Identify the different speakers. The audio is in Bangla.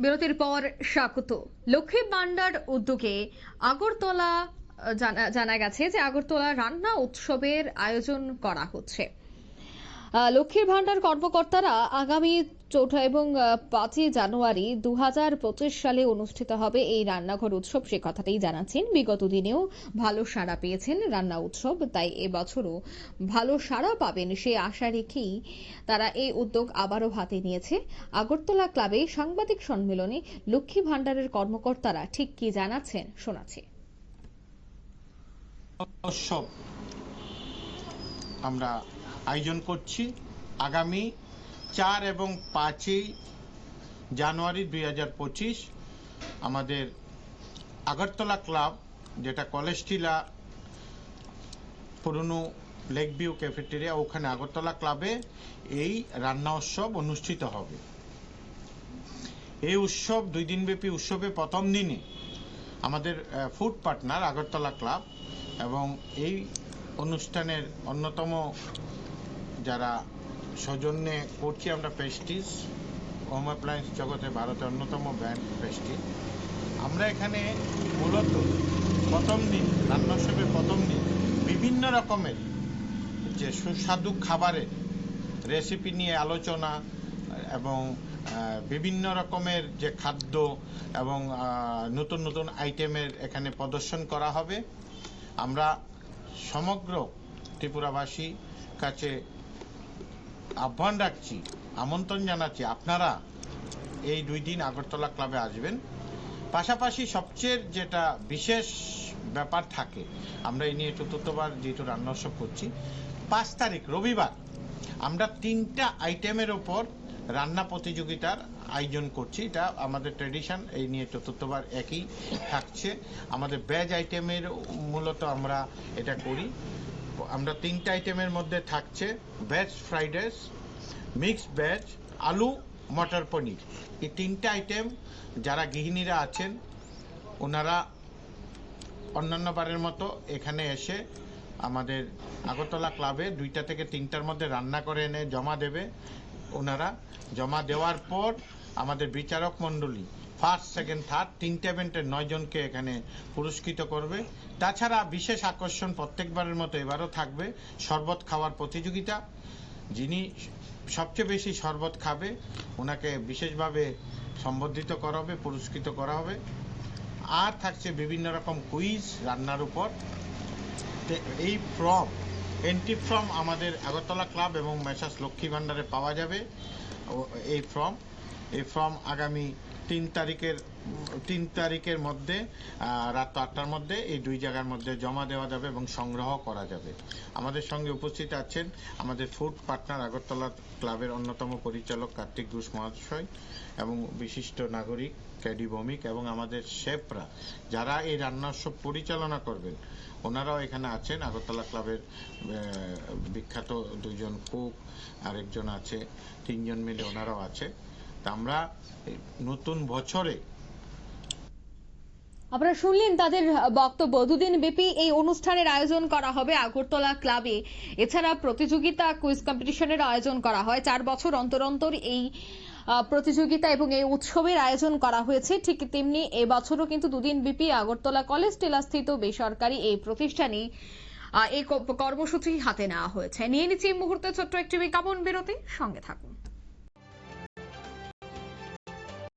Speaker 1: বিরতির পর স্বাগত। লক্ষ্মী ভান্ডার উদ্যোগে আগরতলা জানা- গেছে যে আগরতলা রান্না উৎসবের আয়োজন করা হচ্ছে। লক্ষ্মীর ভান্ডার কর্মকর্তারা আগামী চৌঠা এবং পাঁচই জানুয়ারি দু সালে অনুষ্ঠিত হবে এই রান্নাঘর উৎসব। সে কথাটাই জানাচ্ছেন, বিগত দিনেও ভালো সাড়া পেয়েছেন রান্না উৎসব, তাই এবছরও ভালো সাড়া পাবেন সে আশা রেখেই তারা এই উদ্যোগ আবারও হাতে নিয়েছে। আগরতলা ক্লাবে সাংবাদিক সম্মেলনে লক্ষ্মী ভান্ডারের কর্মকর্তারা ঠিক কি জানাচ্ছেন শোনাচ্ছি।
Speaker 2: আমরা আয়োজন করছি। আগামী চার এবং পাঁচই জানুয়ারি দুই হাজার পঁচিশ আমাদের আগরতলা ক্লাব, যেটা কলেজ টিলা পুরনো লেক ভিউ ক্যাফেটেরিয়া, ওখানে আগরতলা ক্লাবে এই রান্না উৎসব অনুষ্ঠিত হবে। এই উৎসব দুই দিনব্যাপী উৎসবে প্রথম দিনে আমাদের ফুড পার্টনার আগরতলা ক্লাব এবং এই অনুষ্ঠানের অন্যতম যারা সৌজন্যে করছি আমরা পেস্টিস হোম অ্যাপ্লায়েন্স জগতে ভারতের অন্যতম ব্র্যান্ড পেস্টিস আমরা এখানে মূলত প্রথম দিন রান্নোৎসবের প্রথম দিন বিভিন্ন রকমের যে সুস্বাদু খাবারের রেসিপি নিয়ে আলোচনা এবং বিভিন্ন রকমের যে খাদ্য এবং নতুন নতুন আইটেমের এখানে প্রদর্শন করা হবে। আমরা সমগ্র ত্রিপুরাবাসী কাছে আহ্বান রাখছি, আমন্ত্রণ জানাচ্ছি আপনারা এই দুই দিন আগরতলা ক্লাবে আসবেন। পাশাপাশি সবচেয়ে যেটা বিশেষ ব্যাপার থাকে, আমরা এই নিয়ে চতুর্থবার যেহেতু রান্নোৎসব করছি, পাঁচ তারিখ, রবিবার, আমরা তিনটা আইটেমের ওপর রান্না প্রতিযোগিতার আয়োজন করছি। এটা আমাদের ট্রেডিশন এই নিয়ে চতুর্থবার একই থাকছে। আমাদের ভেজ আইটেমের মূলত আমরা এটা করি। আমরা তিনটা আইটেমের মধ্যে থাকছে veg fried rice mix veg আলু, মটর পনির। এই তিনটা আইটেম যারা গৃহিণীরা আছেন, ওনারা অন্যান্য বারের মতো এখানে এসে আমাদের আগরতলা ক্লাবে দুইটা থেকে তিনটার মধ্যে রান্না করে এনে জমা দেবে। ওনারা জমা দেওয়ার পর আমাদের বিচারক মণ্ডলী ফার্স্ট সেকেন্ড থার্ড তিনটে ইভেন্টের নয় জনকে এখানে পুরস্কৃত করবে। তাছাড়া বিশেষ আকর্ষণ প্রত্যেকবারের মতো এবারও থাকবে শরবত খাওয়ার প্রতিযোগিতা। যিনি সবচেয়ে বেশি শরবত খাবে, ওনাকে বিশেষভাবে সম্বর্ধিত করা হবে পুরস্কৃত করা হবে। আর থাকছে বিভিন্ন রকম কুইজ রান্নার উপর। এই ফর্ম এন্ট্রি ফর্ম আমাদের আগরতলা ক্লাব এবং মেসাস লক্ষ্মী ভান্ডারে পাওয়া যাবে। এই ফর্ম এই ফর্ম আগামী তিন তারিখের তিন তারিখের মধ্যে রাত আটটার মধ্যে এই দুই জায়গার মধ্যে জমা দেওয়া যাবে এবং সংগ্রহ করা যাবে। আমাদের সঙ্গে উপস্থিত আছেন আমাদের ফুড পার্টনার আগরতলা ক্লাবের অন্যতম পরিচালক কার্তিক ঘোষ মহাশয় এবং বিশিষ্ট নাগরিক ক্যাডি ভৌমিক এবং আমাদের শেফরা, যারা এই রান্না উৎসব পরিচালনা করবেন, ওনারাও এখানে আছেন। আগরতলা ক্লাবের বিখ্যাত দুইজন কুক, আরেকজন আছে, তিনজন মিলে ওনারাও আছে। আমরা নতুন বছরে
Speaker 1: আপনারা শুনলেন তাদের বক্তব্য। দুদিন ব্যাপী এই অনুষ্ঠানের আয়োজন করা হবে আগরতলা ক্লাবে। এছাড়া প্রতিযোগিতা কুইজ কম্পিটিশনের আয়োজন করা হয়। চার বছর অন্তর অন্তর এই প্রতিযোগিতা এবং এই উৎসবের আয়োজন করা হয়েছে। ঠিক তেমনি এবছরও কিন্তু দুদিন ব্যাপী আগরতলা কলেজ টিলাস্থিত বেসরকারি এই প্রতিষ্ঠানে এই কর্মসূচি হাতে নেওয়া হয়েছে। নিয়ে নিচ্ছি এই মুহূর্তে ছোট্ট একটি বিজ্ঞাপন বিরতি। সঙ্গে থাকুন।